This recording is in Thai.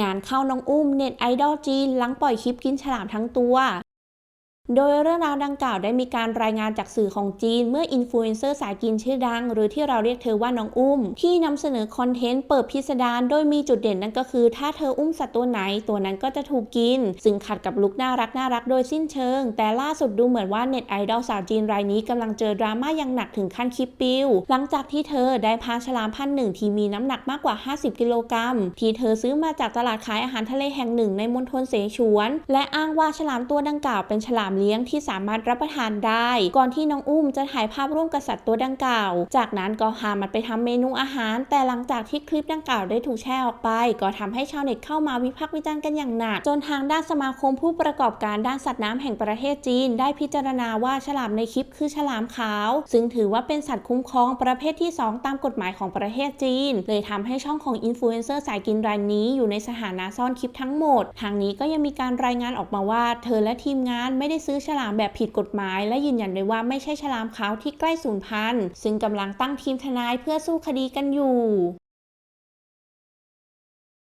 งานเข้าน้องอุ้มเน็ตไอดอลจีนหลังปล่อยคลิปกินฉลามทั้งตัว โดยเรื่องราวดังกล่าวได้มีการรายงานจากสื่อของจีน เมื่ออินฟลูเอนเซอร์สายกินชื่อดัง หรือที่เราเรียกเธอว่าน้องอุ้ม ที่นำเสนอคอนเทนต์เปิดพิสดารโดยมีจุดเด่นนั่นก็คือ ถ้าเธออุ้มสัตว์ตัวไหนตัวนั้นก็จะถูกกิน ซึ่งขัดกับลุคน่ารักน่ารักโดยสิ้นเชิง แต่ล่าสุดดูเหมือนว่าเน็ตไอดอลสาวจีนรายนี้กำลังเจอดราม่าอย่างหนักถึงขั้นคลิปปิวหลังจากที่เธอได้พาฉลามพันหนึ่งที่มีน้ำหนักมากกว่า 50 กิโลกรัมที่เธอซื้อมาจากตลาดขายอาหารทะเลแห่งหนึ่งในมณฑลเสฉวน และอ้างว่าฉลามตัวดังกล่าวเป็นฉลามเลี้ยงที่สามารถรับประทานได้ ก่อนที่น้องอุ้มจะถ่ายภาพร่วมกับสัตว์ตัวดังกล่าว จากนั้นก็พามันไปทำเมนูอาหาร แต่หลังจากที่คลิปดังกล่าวได้ถูกแชร์ออกไป ก็ทำให้ชาวเน็ตเข้ามาวิพากษ์วิจารณ์กันอย่างหนัก จนทางด้านสมาคมผู้ประกอบการด้านสัตว์น้ำแห่งประเทศจีน ได้พิจารณาว่าฉลามในคลิปคือฉลามขาว ซึ่งถือว่าเป็นสัตว์คุ้มครองประเภทที่ 2 ตามกฎหมายของประเทศจีน เลยทำให้ช่องของอินฟลูเอนเซอร์สายกินรายนี้อยู่ในสถานะซ่อนคลิปทั้งหมด ทางนี้ก็ยังมีการรายงานออกมาว่า เธอและทีมงานไม่ได้ซื้อฉลามแบบผิดกฎหมาย และยืนยันเลยว่าไม่ใช่ฉลามขาวที่ใกล้สูญพันธุ์ซึ่งกำลังตั้งทีมทนายเพื่อสู้คดีกันอยู่